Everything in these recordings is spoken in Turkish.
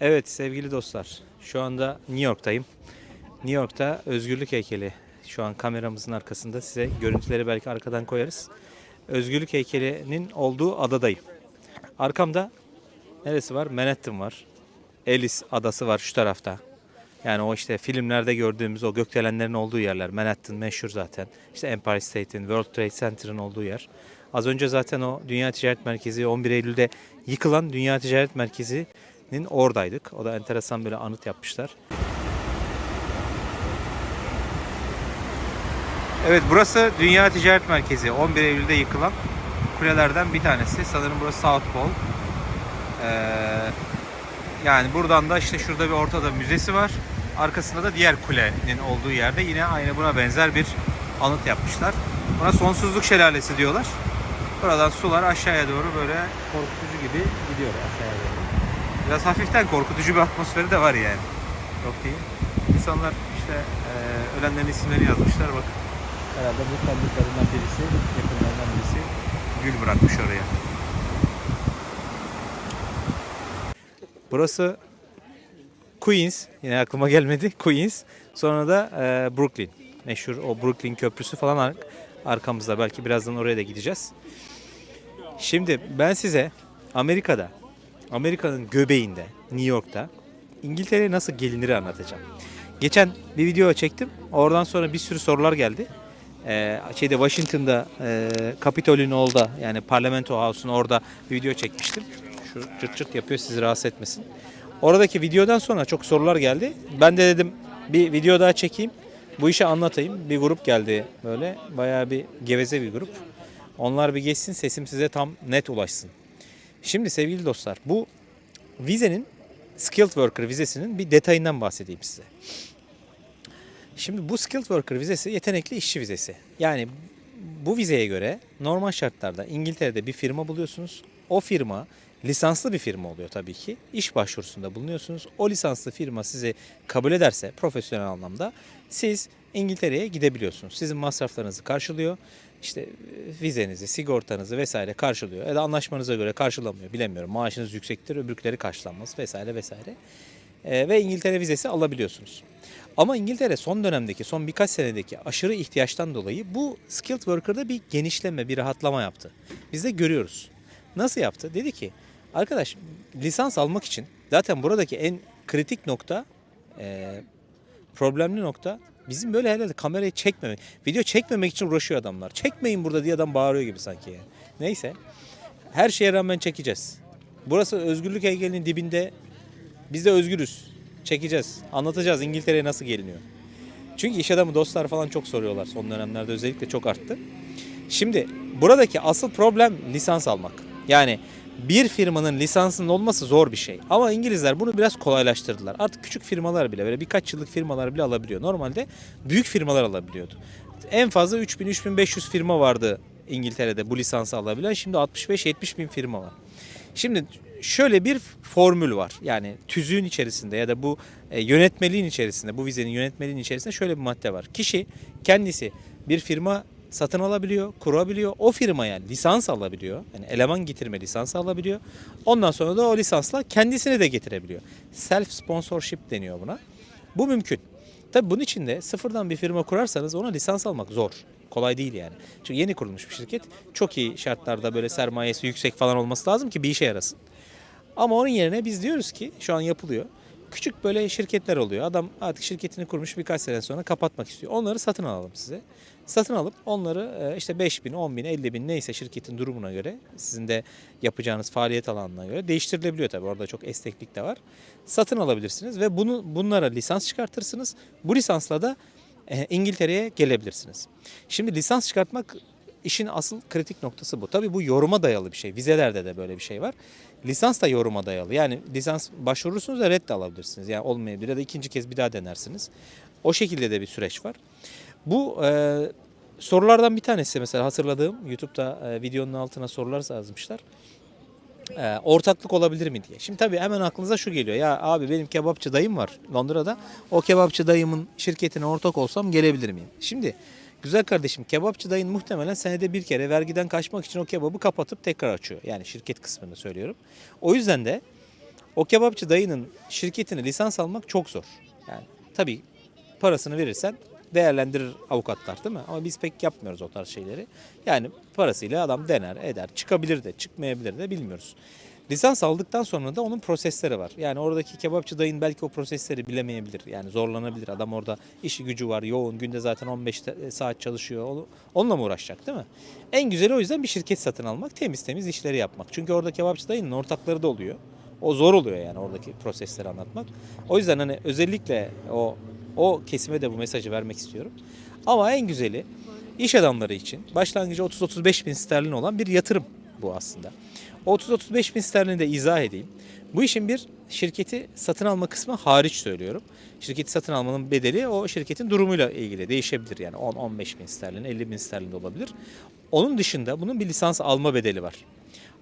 Evet sevgili dostlar, şu anda New York'tayım. New York'ta Özgürlük Heykeli. Şu an kameramızın arkasında size görüntüleri belki arkadan koyarız. Özgürlük Heykeli'nin olduğu adadayım. Arkamda neresi var? Manhattan var. Ellis adası var şu tarafta. Yani o işte filmlerde gördüğümüz o gökdelenlerin olduğu yerler. Manhattan meşhur zaten. İşte Empire State'in, World Trade Center'ın olduğu yer. Az önce zaten o Dünya Ticaret Merkezi 11 Eylül'de yıkılan Dünya Ticaret Merkezi'nin oradaydık. O da enteresan böyle anıt yapmışlar. Evet burası Dünya Ticaret Merkezi. 11 Eylül'de yıkılan kulelerden bir tanesi. Sanırım burası South Pole. Ee, yani buradan da işte şurada bir ortada müzesi var. Arkasında da diğer kulenin olduğu yerde yine aynı buna benzer bir anıt yapmışlar. Buna sonsuzluk şelalesi diyorlar. Buradan sular aşağıya doğru böyle korkutucu gibi gidiyor aşağıya doğru. Biraz hafiften korkutucu bir atmosferi de var yani. Yok değil. İnsanlar işte eee, ölenlerin isimlerini yazmışlar bak. Herhalde bu tanıdıklarından birisi, yakınlarından birisi gül bırakmış oraya. Burası Queens. Yine aklıma gelmedi. Queens. Sonra da eee, Brooklyn. Meşhur o Brooklyn Köprüsü falan ar- arkamızda. Belki birazdan oraya da gideceğiz. Şimdi ben size Amerika'da, Amerika'nın göbeğinde, New York'ta İngiltere'ye nasıl gelinir anlatacağım. Geçen bir video çektim. Oradan sonra bir sürü sorular geldi. Ee, şeyde Washington'da e, Capitol'ün orada yani Parlamento House'un orada bir video çekmiştim. Şu çırt çırt yapıyor sizi rahatsız etmesin. Oradaki videodan sonra çok sorular geldi. Ben de dedim bir video daha çekeyim. Bu işi anlatayım. Bir grup geldi böyle. Bayağı bir geveze bir grup. Onlar bir geçsin sesim size tam net ulaşsın. Şimdi sevgili dostlar bu vizenin skilled worker vizesinin bir detayından bahsedeyim size. Şimdi bu skilled worker vizesi yetenekli işçi vizesi. Yani bu vizeye göre normal şartlarda İngiltere'de bir firma buluyorsunuz. O firma lisanslı bir firma oluyor tabii ki. İş başvurusunda bulunuyorsunuz. O lisanslı firma sizi kabul ederse profesyonel anlamda siz İngiltere'ye gidebiliyorsunuz. Sizin masraflarınızı karşılıyor. İşte e, vizenizi, sigortanızı vesaire karşılıyor. Ya da anlaşmanıza göre karşılamıyor bilemiyorum. Maaşınız yüksektir, öbürkleri karşılanmaz vesaire vesaire. Ee, ve İngiltere vizesi alabiliyorsunuz. Ama İngiltere son dönemdeki, son birkaç senedeki aşırı ihtiyaçtan dolayı bu skilled worker'da bir genişleme, bir rahatlama yaptı. Biz de görüyoruz. Nasıl yaptı? Dedi ki, arkadaş lisans almak için zaten buradaki en kritik nokta, e, problemli nokta bizim böyle herhalde kamerayı çekmemek, video çekmemek için uğraşıyor adamlar. Çekmeyin burada diye adam bağırıyor gibi sanki yani. Neyse, her şeye rağmen çekeceğiz. Burası özgürlük heykelinin dibinde biz de özgürüz. Çekeceğiz. Anlatacağız İngiltere'ye nasıl geliniyor. Çünkü iş adamı dostlar falan çok soruyorlar. Son dönemlerde özellikle çok arttı. Şimdi buradaki asıl problem lisans almak. Yani bir firmanın lisansının olması zor bir şey. Ama İngilizler bunu biraz kolaylaştırdılar. Artık küçük firmalar bile böyle birkaç yıllık firmalar bile alabiliyor. Normalde büyük firmalar alabiliyordu. En fazla 3000-3500 firma vardı İngiltere'de bu lisansı alabilen. Şimdi 65-70 bin firma var. Şimdi şöyle bir formül var. Yani tüzüğün içerisinde ya da bu e, yönetmeliğin içerisinde, bu vizenin yönetmeliğin içerisinde şöyle bir madde var. Kişi kendisi bir firma satın alabiliyor, kurabiliyor. O firmaya lisans alabiliyor. Yani eleman getirme lisansı alabiliyor. Ondan sonra da o lisansla kendisini de getirebiliyor. Self sponsorship deniyor buna. Bu mümkün. Tabii bunun için de sıfırdan bir firma kurarsanız ona lisans almak zor. Kolay değil yani. Çünkü yeni kurulmuş bir şirket. Çok iyi şartlarda böyle sermayesi yüksek falan olması lazım ki bir işe yarasın. Ama onun yerine biz diyoruz ki şu an yapılıyor. Küçük böyle şirketler oluyor. Adam artık şirketini kurmuş birkaç sene sonra kapatmak istiyor. Onları satın alalım size. Satın alıp onları e, işte 5 bin, 10 bin, 50 bin neyse şirketin durumuna göre sizin de yapacağınız faaliyet alanına göre değiştirilebiliyor tabii. Orada çok esneklik de var. Satın alabilirsiniz ve bunu bunlara lisans çıkartırsınız. Bu lisansla da e, İngiltere'ye gelebilirsiniz. Şimdi lisans çıkartmak işin asıl kritik noktası bu. Tabii bu yoruma dayalı bir şey. Vizelerde de böyle bir şey var. Lisans da yoruma dayalı. Yani lisans başvurursunuz da red de alabilirsiniz. Yani olmayabilir ya da ikinci kez bir daha denersiniz. O şekilde de bir süreç var. Bu e, sorulardan bir tanesi mesela hatırladığım YouTube'da e, videonun altına sorular yazmışlar. E, ortaklık olabilir mi diye. Şimdi tabii hemen aklınıza şu geliyor. Ya abi benim kebapçı dayım var Londra'da. O kebapçı dayımın şirketine ortak olsam gelebilir miyim? Şimdi güzel kardeşim kebapçı dayın muhtemelen senede bir kere vergiden kaçmak için o kebabı kapatıp tekrar açıyor. Yani şirket kısmını söylüyorum. O yüzden de O kebapçı dayının şirketine lisans almak çok zor. Yani tabii parasını verirsen değerlendirir avukatlar değil mi? Ama biz pek yapmıyoruz o tarz şeyleri. Yani parasıyla adam dener, eder. Çıkabilir de, çıkmayabilir de bilmiyoruz. Lisans aldıktan sonra da onun prosesleri var. Yani oradaki kebapçı dayın belki o prosesleri bilemeyebilir. Yani zorlanabilir. Adam orada işi gücü var, yoğun. Günde zaten 15 te- saat çalışıyor. Onu- Onunla mı uğraşacak değil mi? En güzeli o yüzden bir şirket satın almak, temiz temiz işleri yapmak. Çünkü orada kebapçı dayının ortakları da oluyor. O zor oluyor yani oradaki prosesleri anlatmak. O yüzden hani özellikle o o kesime de bu mesajı vermek istiyorum. Ama en güzeli iş adamları için başlangıcı 30-35 bin sterlin olan bir yatırım bu aslında. O 30-35 bin sterlini de izah edeyim. Bu işin bir şirketi satın alma kısmı hariç söylüyorum. Şirketi satın almanın bedeli o şirketin durumuyla ilgili değişebilir. Yani 10-15 bin sterlin, 50 bin sterlin de olabilir. Onun dışında bunun bir lisans alma bedeli var.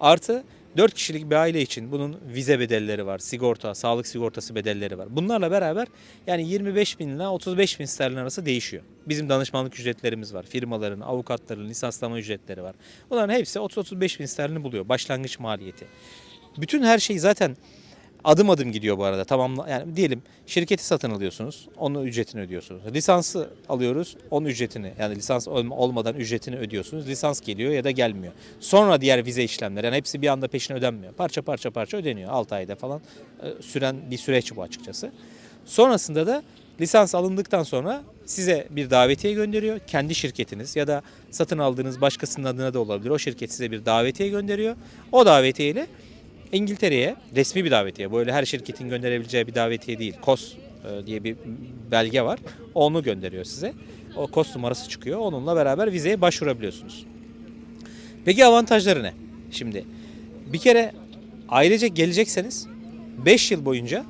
Artı 4 kişilik bir aile için bunun vize bedelleri var, sigorta, sağlık sigortası bedelleri var. Bunlarla beraber yani 25 bin ile 35 bin sterlin arası değişiyor. Bizim danışmanlık ücretlerimiz var. Firmaların, avukatların lisanslama ücretleri var. Bunların hepsi 30-35 bin sterlini buluyor başlangıç maliyeti. Bütün her şey zaten adım adım gidiyor bu arada. Tamam yani diyelim şirketi satın alıyorsunuz. Onun ücretini ödüyorsunuz. Lisansı alıyoruz. Onun ücretini yani lisans olma- olmadan ücretini ödüyorsunuz. Lisans geliyor ya da gelmiyor. Sonra diğer vize işlemleri yani hepsi bir anda peşine ödenmiyor. Parça parça parça ödeniyor. 6 ayda falan e, süren bir süreç bu açıkçası. Sonrasında da lisans alındıktan sonra size bir davetiye gönderiyor. Kendi şirketiniz ya da satın aldığınız başkasının adına da olabilir. O şirket size bir davetiye gönderiyor. O davetiyeyle İngiltere'ye resmi bir davetiye. Böyle her şirketin gönderebileceği bir davetiye değil. KOS e, diye bir belge var. Onu gönderiyor size. O KOS numarası çıkıyor. Onunla beraber vizeye başvurabiliyorsunuz. Peki avantajları ne? Şimdi bir kere ailece gelecekseniz 5 yıl boyunca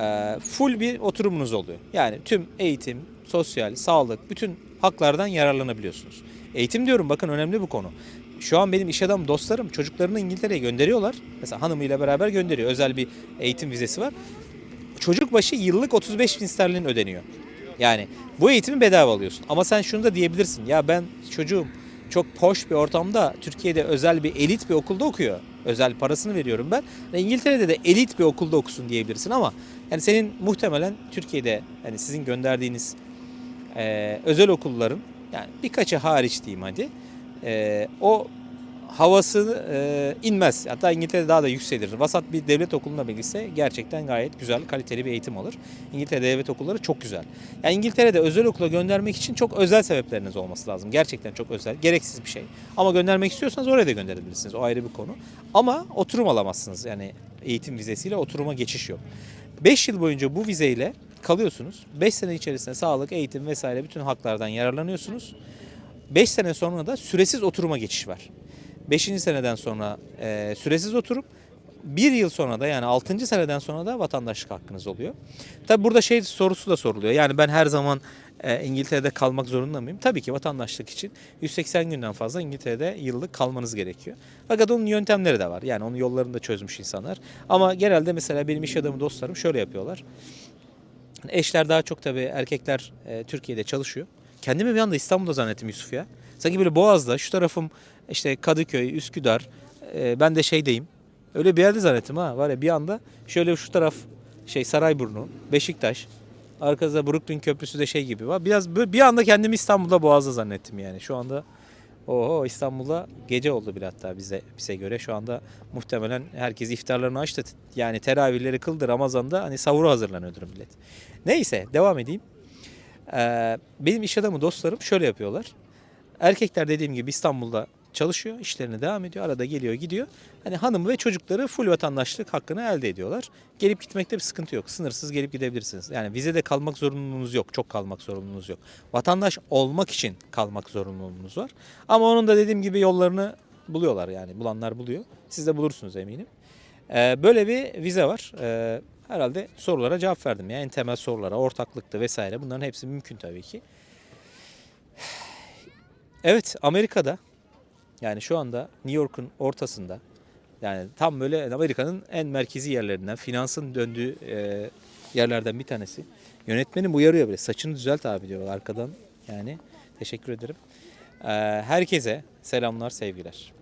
e, full bir oturumunuz oluyor. Yani tüm eğitim, sosyal, sağlık, bütün haklardan yararlanabiliyorsunuz. Eğitim diyorum bakın önemli bu konu. Şu an benim iş adamı dostlarım çocuklarını İngiltere'ye gönderiyorlar. Mesela hanımıyla beraber gönderiyor. Özel bir eğitim vizesi var. Çocuk başı yıllık 35 bin sterlin ödeniyor. Yani bu eğitimi bedava alıyorsun. Ama sen şunu da diyebilirsin. Ya ben çocuğum çok poş bir ortamda Türkiye'de özel bir elit bir okulda okuyor. Özel parasını veriyorum ben. İngiltere'de de elit bir okulda okusun diyebilirsin ama yani senin muhtemelen Türkiye'de yani sizin gönderdiğiniz e, özel okulların yani birkaçı hariç diyeyim hadi e, o havası e, inmez. Hatta İngiltere'de daha da yükselir. Vasat bir devlet okuluna bilgisi gerçekten gayet güzel, kaliteli bir eğitim alır. İngiltere devlet okulları çok güzel. Yani İngiltere'de özel okula göndermek için çok özel sebepleriniz olması lazım. Gerçekten çok özel, gereksiz bir şey. Ama göndermek istiyorsanız oraya da gönderebilirsiniz. O ayrı bir konu. Ama oturum alamazsınız. Yani eğitim vizesiyle oturuma geçiş yok. 5 yıl boyunca bu vizeyle kalıyorsunuz. 5 sene içerisinde sağlık, eğitim vesaire bütün haklardan yararlanıyorsunuz. 5 sene sonra da süresiz oturuma geçiş var. 5. seneden sonra e, süresiz oturup bir yıl sonra da yani 6. seneden sonra da vatandaşlık hakkınız oluyor. Tabi burada şey sorusu da soruluyor. Yani ben her zaman e, İngiltere'de kalmak zorunda mıyım? Tabii ki vatandaşlık için 180 günden fazla İngiltere'de yıllık kalmanız gerekiyor. Fakat onun yöntemleri de var. Yani onun yollarını da çözmüş insanlar. Ama genelde mesela benim iş adamı dostlarım şöyle yapıyorlar. Eşler daha çok tabii erkekler e, Türkiye'de çalışıyor. Kendimi bir anda İstanbul'da zannettim Yusuf ya. Sanki böyle Boğaz'da şu tarafım işte Kadıköy, Üsküdar e, ben de şeydeyim. Öyle bir yerde zannettim ha. Var ya bir anda şöyle şu taraf şey Sarayburnu, Beşiktaş. Arkada Brooklyn Köprüsü de şey gibi var. Biraz bir anda kendimi İstanbul'da Boğaz'da zannettim yani. Şu anda Oho İstanbul'da gece oldu bile hatta bize bize göre. Şu anda muhtemelen herkes iftarlarını açtı. Yani teravihleri kıldı Ramazan'da hani sahura hazırlanıyordur millet. Neyse devam edeyim. Ee, benim iş adamı dostlarım şöyle yapıyorlar. Erkekler dediğim gibi İstanbul'da çalışıyor, işlerine devam ediyor. Arada geliyor, gidiyor. Hani hanım ve çocukları full vatandaşlık hakkını elde ediyorlar. Gelip gitmekte bir sıkıntı yok. Sınırsız gelip gidebilirsiniz. Yani vizede kalmak zorunluluğunuz yok. Çok kalmak zorunluluğunuz yok. Vatandaş olmak için kalmak zorunluluğunuz var. Ama onun da dediğim gibi yollarını buluyorlar yani. Bulanlar buluyor. Siz de bulursunuz eminim. Ee, böyle bir vize var. Ee, herhalde sorulara cevap verdim. Yani en temel sorulara, ortaklıktı vesaire. Bunların hepsi mümkün tabii ki. Evet Amerika'da yani şu anda New York'un ortasında yani tam böyle Amerika'nın en merkezi yerlerinden finansın döndüğü e, yerlerden bir tanesi. Yönetmenim uyarıyor bile saçını düzelt abi diyor arkadan yani teşekkür ederim. E, herkese selamlar sevgiler.